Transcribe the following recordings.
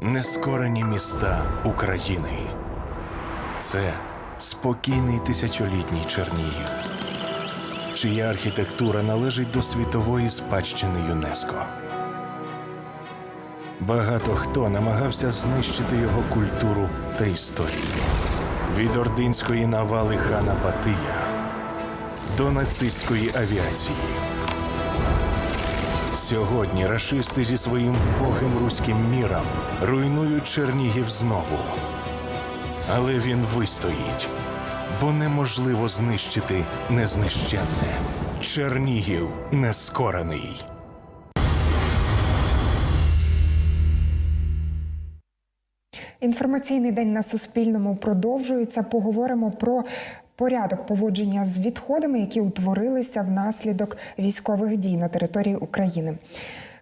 Нескорені міста України. Це спокійний тисячолітній Чернігів, чия архітектура належить до світової спадщини ЮНЕСКО. Багато хто намагався знищити його культуру та історію. Від ординської навали хана Батия до нацистської авіації. Сьогодні рашисти зі своїм вбогим руським міром руйнують Чернігів знову. Але він вистоїть, бо неможливо знищити незнищенне. Чернігів нескорений. Інформаційний день на Суспільному продовжується. Поговоримо про порядок поводження з відходами, які утворилися внаслідок військових дій на території України.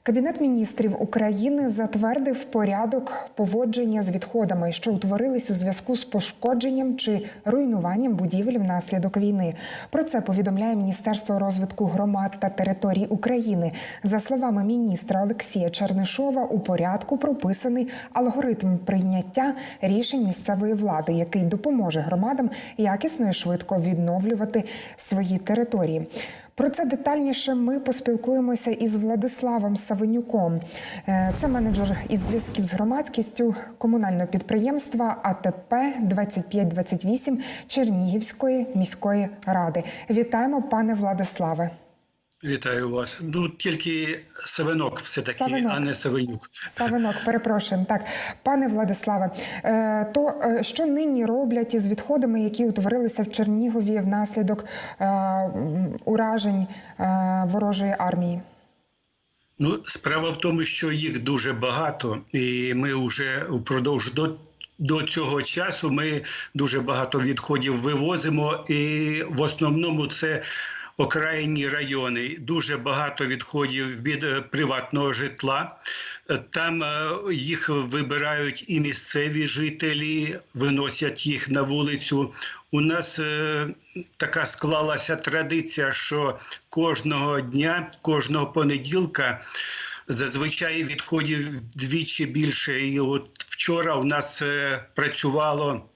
Кабінет міністрів України затвердив порядок поводження з відходами, що утворились у зв'язку з пошкодженням чи руйнуванням будівель внаслідок війни. Про це повідомляє Міністерство розвитку громад та територій України. За словами міністра Олексія Чернишова, у порядку прописаний алгоритм прийняття рішень місцевої влади, який допоможе громадам якісно і швидко відновлювати свої території. Про це детальніше ми поспілкуємося із Владиславом Савенюком. Е, Це менеджер із зв'язків з громадськістю комунального підприємства АТП 2528 Чернігівської міської ради. Вітаємо, пане Владиславе. Вітаю вас. Ну тільки Савинок все таки, Савинок. а не Савинюк. Савинок, перепрошуємо. Так, пане Владиславе, е, то е, що нині роблять із відходами, які утворилися в Чернігові внаслідок е, уражень ворожої армії? Ну, справа в тому, що їх дуже багато, і ми вже впродовж до. До цього часу ми дуже багато відходів вивозимо, і в основному це окраїнні райони. Дуже багато відходів від е, приватного житла. Е, Там е, їх вибирають і місцеві жителі, виносять їх на вулицю. У нас е, така склалася традиція, що кожного дня, кожного понеділка. Зазвичай відходів вдвічі більше. І от вчора у нас е, працювало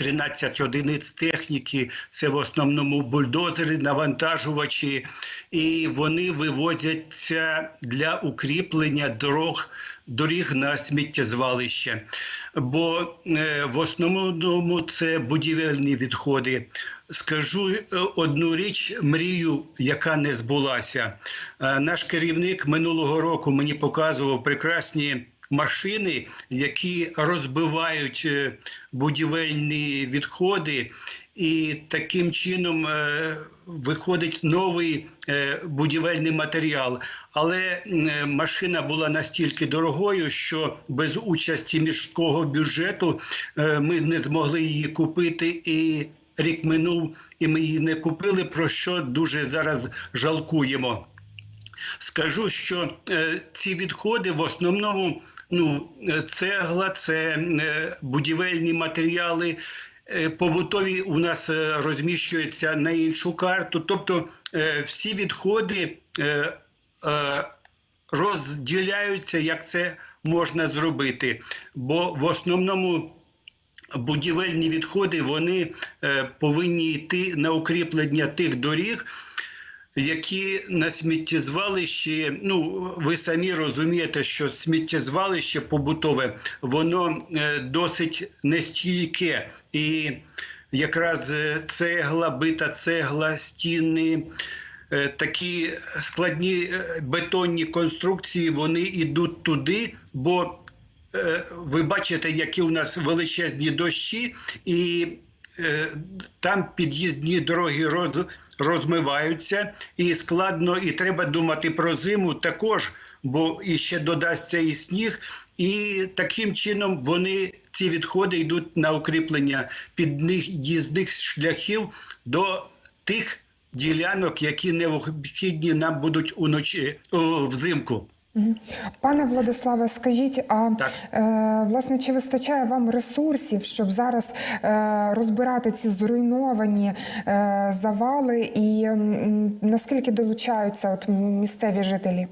13 одиниць техніки, це в основному бульдозери, навантажувачі, і вони вивозяться для укріплення дорог, доріг на сміттєзвалище. Бо е, в основному це будівельні відходи. Скажу е, одну річ, мрію, яка не збулася. Е, Наш керівник минулого року мені показував прекрасні машини, які розбивають е, будівельні відходи, і таким чином е, виходить новий е, будівельний матеріал. Але машина була настільки дорогою, що без участі міського бюджету ми не змогли її купити і. Рік минув, і ми її не купили, про що дуже зараз жалкуємо. Скажу, що е, ці відходи в основному ну, е, цегла, це е, будівельні матеріали. е, Побутові у нас розміщуються на іншу карту. Тобто всі відходи розділяються, як це можна зробити. Бо в основному будівельні відходи вони повинні йти на укріплення тих доріг, які на сміттєзвалищі, ну ви самі розумієте, що сміттєзвалище побутове, воно е, досить нестійке. І якраз е, цегла, бита цегла, стіни. е, Такі складні бетонні конструкції вони йдуть туди, бо ви бачите, які у нас величезні дощі, і там під'їздні дороги роз, розмиваються, і складно, і треба думати про зиму також, бо іще додасться і сніг. І таким чином вони ці відходи йдуть на укріплення під'їзних шляхів до тих ділянок, які необхідні нам будуть уночі взимку. Пане Владиславе, скажіть, а Так. е, власне чи вистачає вам ресурсів, щоб зараз е, розбирати ці зруйновані е, завали, і м, наскільки долучаються от місцеві жителі?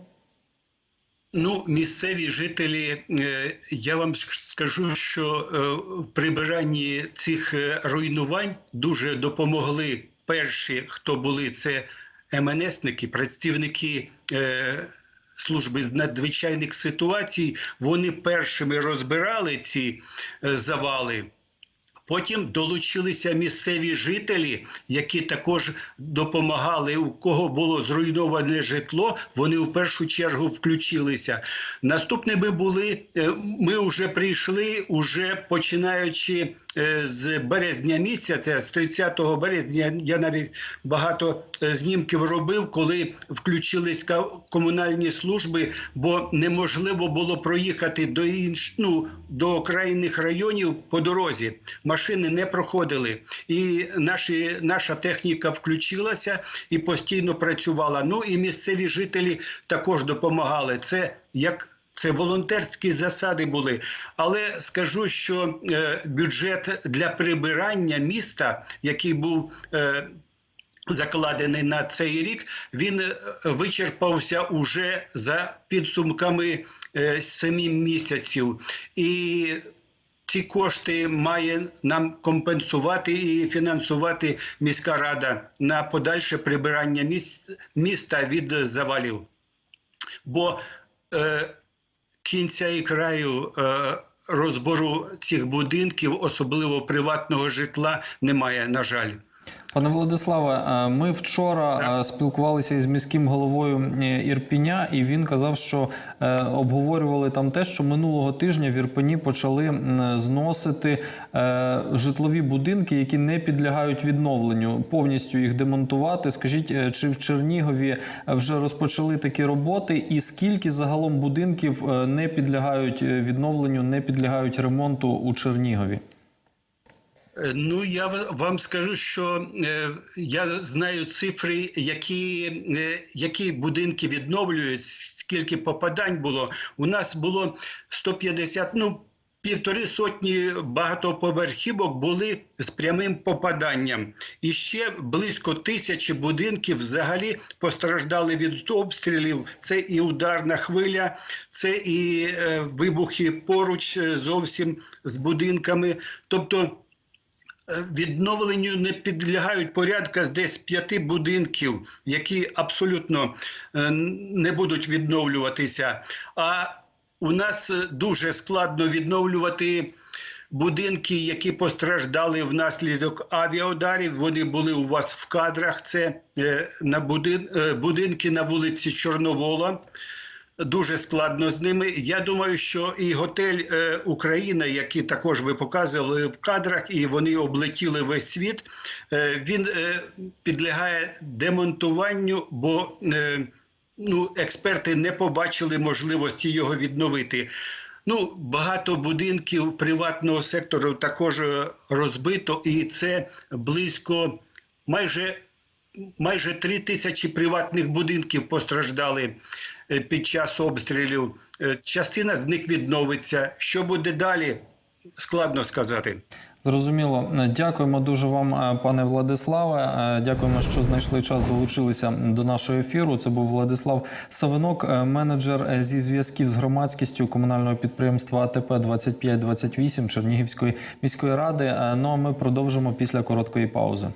Ну, місцеві жителі, е, я вам скажу, що е, прибиранні цих е, руйнувань дуже допомогли перші, хто були, це МНСники, працівники е, служби з надзвичайних ситуацій. Вони першими розбирали ці е, завали. Потім долучилися місцеві жителі, які також допомагали. У кого було зруйноване житло, вони в першу чергу включилися. Наступними були е, ми вже прийшли, уже починаючи з березня місяця, з 30 березня. Я навіть багато е, знімків робив, коли включились комунальні служби, бо неможливо було проїхати до інш... ну, до окраїнних районів по дорозі. Машини не проходили, і наші, наша техніка включилася і постійно працювала. Ну і місцеві жителі також допомагали. Це як це волонтерські засади були. Але скажу, що е, бюджет для прибирання міста, який був е, закладений на цей рік, він е, вичерпався уже за підсумками е, місяців. І ці кошти має нам компенсувати і фінансувати міська рада на подальше прибирання міс- міста від завалів. Бо е, кінця і краю е, розбору цих будинків, особливо приватного житла, немає, на жаль. Пане Владиславе, е, ми вчора е, спілкувалися із міським головою е, Ірпіня, і він казав, що обговорювали там те, що минулого тижня в Ірпені почали зносити житлові будинки, які не підлягають відновленню, повністю їх демонтувати. Скажіть, чи в Чернігові вже розпочали такі роботи, і скільки загалом будинків не підлягають відновленню, не підлягають ремонту у Чернігові? Е, Ну, я вам скажу, що е, я знаю цифри, які, е, які будинки відновлюють, скільки попадань було. У нас було 150, ну, півтори сотні багатоповерхівок були з прямим попаданням. І ще близько тисячі будинків взагалі постраждали від обстрілів. Це і ударна хвиля, це і вибухи поруч зовсім з будинками. Тобто Відновленню не підлягають порядка десь п'яти будинків, які абсолютно е, не будуть відновлюватися. А у нас е, дуже складно відновлювати будинки, які постраждали внаслідок авіаударів. Вони були у вас в кадрах. Це е, на е, будинки на вулиці Чорновола. Дуже складно з ними. Я думаю, що і готель е, Україна, який також ви показували в кадрах, і вони облетіли весь світ. Е, він е, підлягає демонтуванню, бо ну, експерти не побачили можливості його відновити. Ну, багато будинків приватного сектору також розбито, і це близько майже майже три тисячі приватних будинків постраждали під час обстрілів. Е, Частина з них відновиться. Що буде далі? Складно сказати. Зрозуміло. Дякуємо дуже вам, е, пане Владиславе. Е, Дякуємо, що знайшли час, долучилися до нашого ефіру. Це був Владислав Савинок, е, менеджер е, зі зв'язків з громадськістю комунального підприємства АТП 2528 Чернігівської міської ради. Е, Ну а ми продовжимо після короткої паузи.